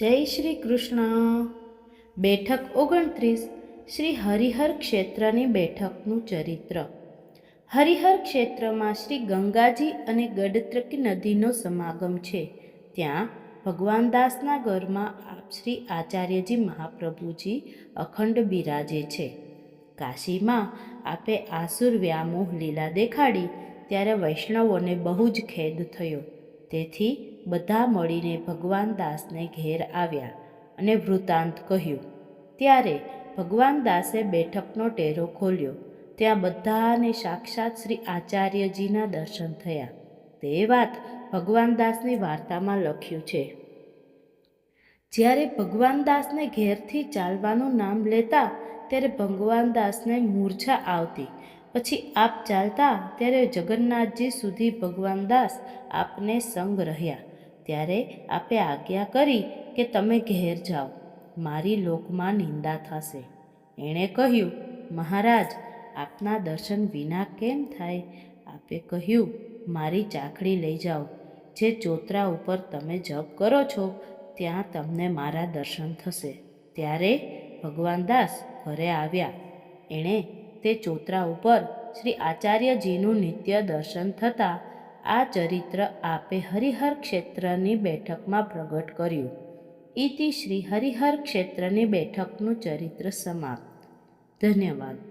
જય શ્રી કૃષ્ણ. બેઠક ઓગણત્રીસ, શ્રી હરિહર ક્ષેત્રની બેઠકનું ચરિત્ર. હરિહર ક્ષેત્રમાં શ્રી ગંગાજી અને ગડત્રકી નદીનો સમાગમ છે. ત્યાં ભગવાન દાસના ઘરમાં શ્રી આચાર્યજી મહાપ્રભુજી અખંડ બિરાજે છે. કાશીમાં આપે આસુર વ્યામોહ લીલા દેખાડી, ત્યારે વૈષ્ણવોને બહુ જ ખેદ થયો. તેથી બધા મળીને ભગવાન દાસને ઘેર આવ્યા અને વૃતાંત કહ્યું, ત્યારે ભગવાન દાસે બેઠકનો ટેરો ખોલ્યો. ત્યાં બધાને સાક્ષાત શ્રી આચાર્યજીના દર્શન થયા. તે વાત ભગવાન દાસની વાર્તામાં લખ્યું છે. જ્યારે ભગવાન દાસને ઘેરથી ચાલવાનું નામ લેતા ત્યારે ભગવાન દાસને મૂર્છા આવતી. પછી આપ ચાલતા ત્યારે જગન્નાથજી સુધી ભગવાન દાસ આપને સંગ રહ્યા. ત્યારે આપે આજ્ઞા કરી કે તમે ઘેર જાઓ. મારી લોકમાં નિંદા થશે. એણે કહ્યું, મહારાજ, આપના દર્શન વિના કેમ થાય? આપે કહ્યું, મારી ચાકડી લઈ જાઓ. જે ચોતરા ઉપર તમે જપ કરો છો, ત્યાં તમને મારા દર્શન થશે. ત્યારે ભગવાન દાસ ઘરે આવ્યા. એણે તે ચોતરા ઉપર શ્રી આચાર્યજીનું નિત્ય દર્શન થતાં આ ચરિત્ર આપે હરિહર ક્ષેત્રની બેઠકમાં પ્રગટ કર્યું. ઇતિ શ્રી હરિહર ક્ષેત્રની બેઠકનું ચરિત્ર સમાપ્ત. ધન્યવાદ.